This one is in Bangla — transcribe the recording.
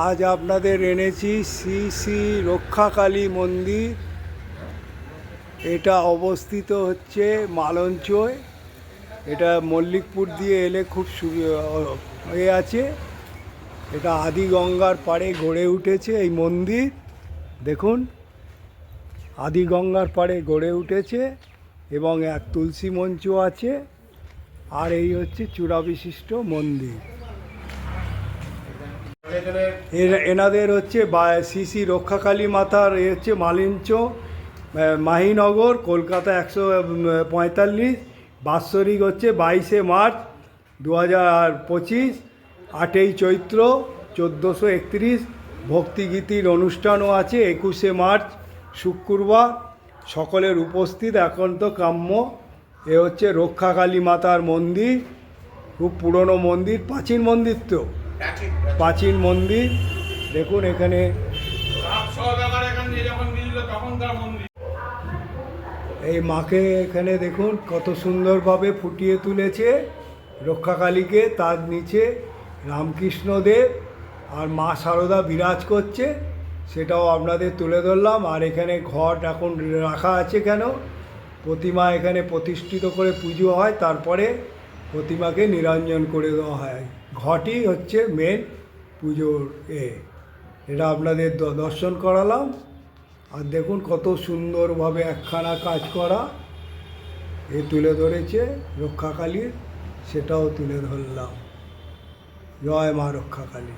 আজ আপনাদের এনেছি শ্রী শ্রী রক্ষাকালী মন্দির। এটা অবস্থিত হচ্ছে মালঞ্চয়। এটা মল্লিকপুর দিয়ে এলে খুব হয়ে আছে। এটা আদি গঙ্গার পাড়ে গড়ে উঠেছে এই মন্দির। দেখুন আদি গঙ্গার পাড়ে গড়ে উঠেছে এবং এক তুলসী মঞ্চ আছে। আর এই হচ্ছে চূড়া বিশিষ্ট মন্দির। এনাদের হচ্ছে শ্রী রক্ষাকালী মাতার এ হচ্ছে মালিঞ্চ মাহিনগর, কলকাতা একশো পঁয়তাল্লিশ, বাৎসরিক হচ্ছে বাইশে মার্চ দু হাজার পঁচিশ, আটই চৈত্র চোদ্দোশো একত্রিশ, ভক্তিগীতির অনুষ্ঠানও আছে, একুশে মার্চ শুক্রবার, সকলের উপস্থিত একান্ত কাম্য, এ হচ্ছে রক্ষাকালী মাতার মন্দির, খুব পুরনো মন্দির, প্রাচীন মন্দির তো। প্রাচীন মন্দির। দেখুন এখানে। এই মাকে এখানে দেখুন, কত সুন্দরভাবে ফুটিয়ে তুলেছে। রক্ষাকালীকে তার নিচে রামকৃষ্ণদেব আর মা সারদা বিরাজ করছে। সেটাও আপনাদের তুলে ধরলাম। আর এখানে ঘট এখন রাখা আছে কেন? প্রতিমা এখানে প্রতিষ্ঠিত করে পুজো হয়, তারপরে প্রতিমাকে নিরঞ্জন করে দেওয়া হয়। ঘটই হচ্ছে মেন পুজোর এ। এটা আপনাদের দর্শন করালাম। আর দেখুন কত সুন্দরভাবে একখানা কাজ করা। এ তুলে ধরেছে রক্ষাকালীর, সেটাও তুলে ধরলাম। জয় মা রক্ষাকালী।